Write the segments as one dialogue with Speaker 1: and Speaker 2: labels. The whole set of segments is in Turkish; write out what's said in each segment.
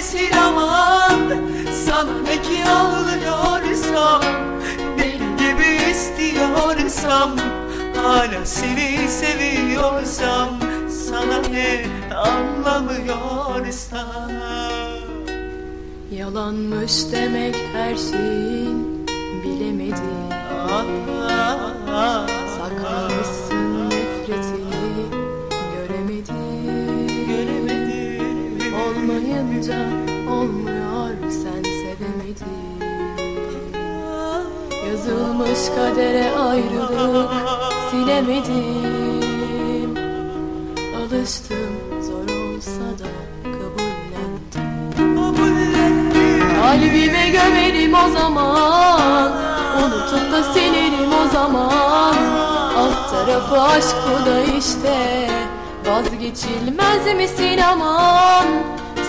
Speaker 1: Misin aman? Sana ne ki ağlıyorsam Deli gibi istiyorsam Hala seni seviyorsam Sana ne anlamıyorsam.
Speaker 2: Yalanmış demek her şeyin bilemedim. Saklamışsın Olmayınca olmuyor sen sevemedin. Yazılmış kadere ayrılık silemedim. Alıştım zor olsa da kabullendim. Kalbime gömerim o zaman. Unutup da silerim o zaman. Alt tarafı aşk bu da işte. Vazgeçilmez misin aman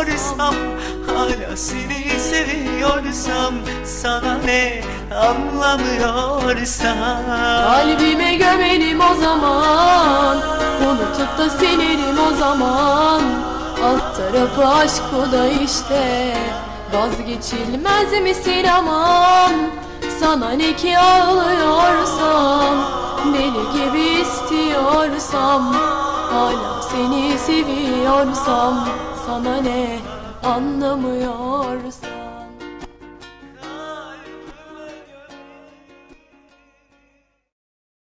Speaker 1: Hala seni seviyorsam Sana ne anlamıyorsam.
Speaker 2: Kalbime gömelim o zaman Unutup da silerim o zaman. Alt tarafı aşk bu da işte Vazgeçilmez misin aman? Sana ne ki ağlıyorsam Deli gibi istiyorsam Hala seni seviyorsam Sana ne anlamıyorsam